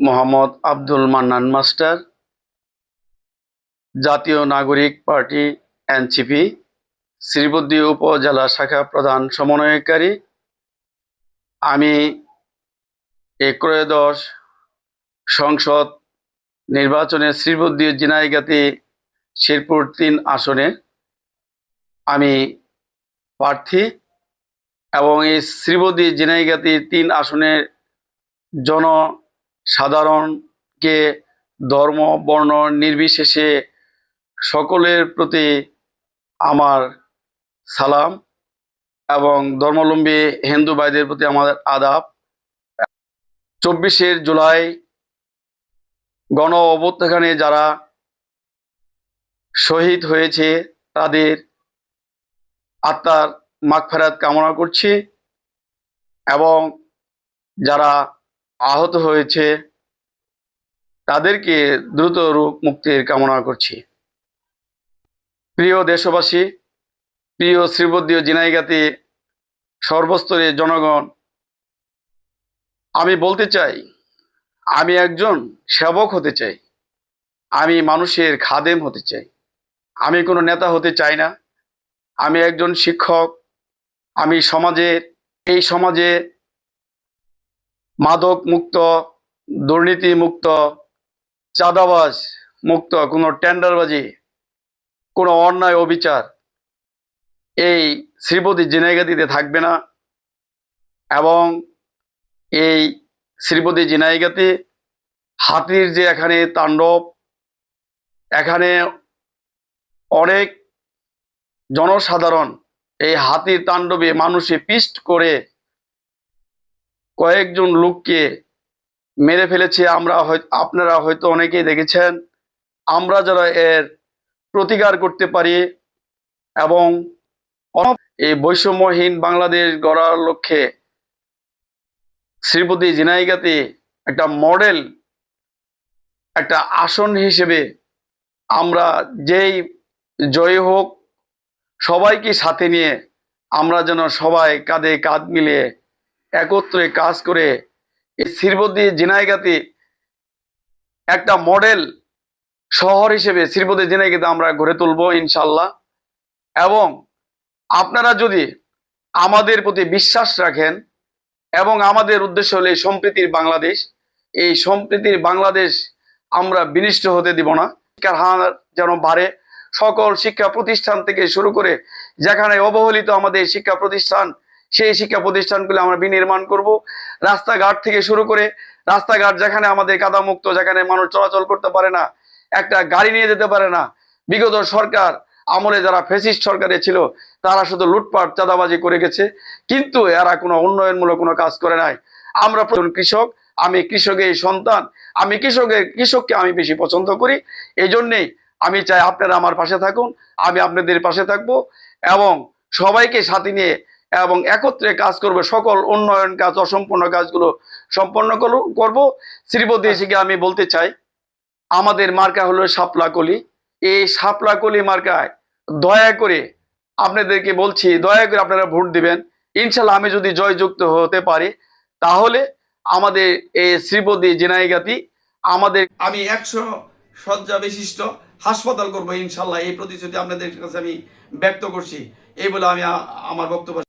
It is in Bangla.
মোহাম্মদ আব্দুল মান্নান মাস্টার, জাতীয় নাগরিক পার্টি এনসিপি, শ্রীবুদ্ধি উপজেলা শাখা প্রধান সমন্বয়কারী। আমি এক্রয়োদশ সংসদ নির্বাচনে শ্রীবুদ্ধি জিনাইগাতি শেরপুর তিন আসনে আমি প্রার্থী এবং এই শ্রীবদী জিনাইগাতি তিন আসনের জনসাধারণকে ধর্ম, বর্ণ নির্বিশেষে সকলের প্রতি আমার সালাম এবং ধর্মাবলম্বী হিন্দু ভাইদের প্রতি আমাদের আদাব। চব্বিশের জুলাই গণ অভ্যুত্থানে যারা শহীদ হয়েছে, তাদের আত্মার মাগফেরাত কামনা করছি এবং যারা আহত হয়েছে। তাদেরকে দ্রুত রূপ মুক্তির কামনা করছি। প্রিয় দেশবাসী, প্রিয় শ্রীবদ্ধীয় জিনাইগাতি সর্বস্তরে জনগণ, আমি বলতে চাই, আমি একজন সেবক হতে চাই, আমি মানুষের খাদেম হতে চাই, আমি কোনো নেতা হতে চাই না, আমি একজন শিক্ষক, আমি সমাজের, এই সমাজে মাদক মুক্ত দুর্নীতি মুক্ত চাঁদাবাজ মুক্ত, কোনো টেন্ডারবাজি, কোনো অন্যায় অবিচার এই শ্রীপতি জিনাইগাতিতে থাকবে না এবং এই শ্রীপতি জিনাইগাতি হাতির যে এখানে তাণ্ডব, এখানে অনেক জনসাধারণ এই হাতির তাণ্ডবে মানুষে পিষ্ট করে কয়েকজন লোককে মেরে ফেলেছে। আমরা আপনারা হয়তো অনেকেই দেখেছেন, আমরা যারা এর প্রতিকার করতে পারি এবং এই বৈষম্যহীন বাংলাদেশ গড়ার লক্ষ্যে শ্রীপতি জিনাইগাতে একটা মডেল, একটা আসন হিসেবে আমরা যেই জয় হোক, সবাইকে সাথে নিয়ে আমরা যেন সবাই কাঁধে কাঁধ মিলিয়ে একত্রে কাজ করে এই শ্রীপতি জিনাইগাতে একটা মডেল শহর হিসেবে শ্রীপতি জিনাইগাতে আমরা গড়ে তুলব ইনশাল্লাহ। এবং আপনারা যদি আমাদের প্রতি বিশ্বাস রাখেন এবং আমাদের উদ্দেশ্য হলে সম্প্রীতির বাংলাদেশ, এই সম্প্রীতির বাংলাদেশ আমরা বিনিষ্ট হতে দিব না। শিক্ষার হার যেন বাড়ে, সকল শিক্ষা প্রতিষ্ঠান থেকে শুরু করে যেখানে অবহেলিত আমাদের শিক্ষা প্রতিষ্ঠান সেই শিক্ষা প্রতিষ্ঠানগুলো আমরা বিনির্মাণ করব। রাস্তাঘাট থেকে শুরু করে রাস্তাঘাট যেখানে আমাদের কাদামুক্ত, যেখানে মানুষ চলাচল করতে পারে না, একটা গাড়ি নিয়ে যেতে পারে না। বিগত সরকার আমলে যারা ফেসিস্ট সরকারে ছিল, তারা শুধু লুটপাট, চাঁদাবাজি করে গেছে। কিন্তু এরা কোনো উন্নয়নমূলক কোনো কাজ করে নাই। আমরা কৃষক, আমি কৃষকের সন্তান, আমি কৃষকের কৃষককে আমি বেশি পছন্দ করি। এই জন্যেই আমি চাই আপনারা আমার পাশে থাকুন, আমি আপনাদের পাশে থাকব এবং সবাইকে সাথে নিয়ে এবং একত্রে কাজ করব সকল উন্নয়ন কাজ অসম্পূর্ণ কাজগুলো সম্পন্ন করব- করব শ্রীপতি এসিকে আমি বলতে চাই আমাদের মার্কা হলো শাপলা কলি এই শাপলা কলি মার্কায় দয়া করে আপনাদেরকে বলছি দয়া করে আপনারা ভোট দিবেন। ইনশাল্লাহ আমি যদি জয়যুক্ত হতে পারি তাহলে আমাদের এই শ্রীপতি জিনাইগাতি আমাদের আমি একশো শয্যা বিশিষ্ট হাসপাতাল করব ইনশাল্লাহ এই প্রতিশ্রুতি আপনাদের কাছে আমি ব্যক্ত করছি। এই বলে আমি আমার বক্তব্য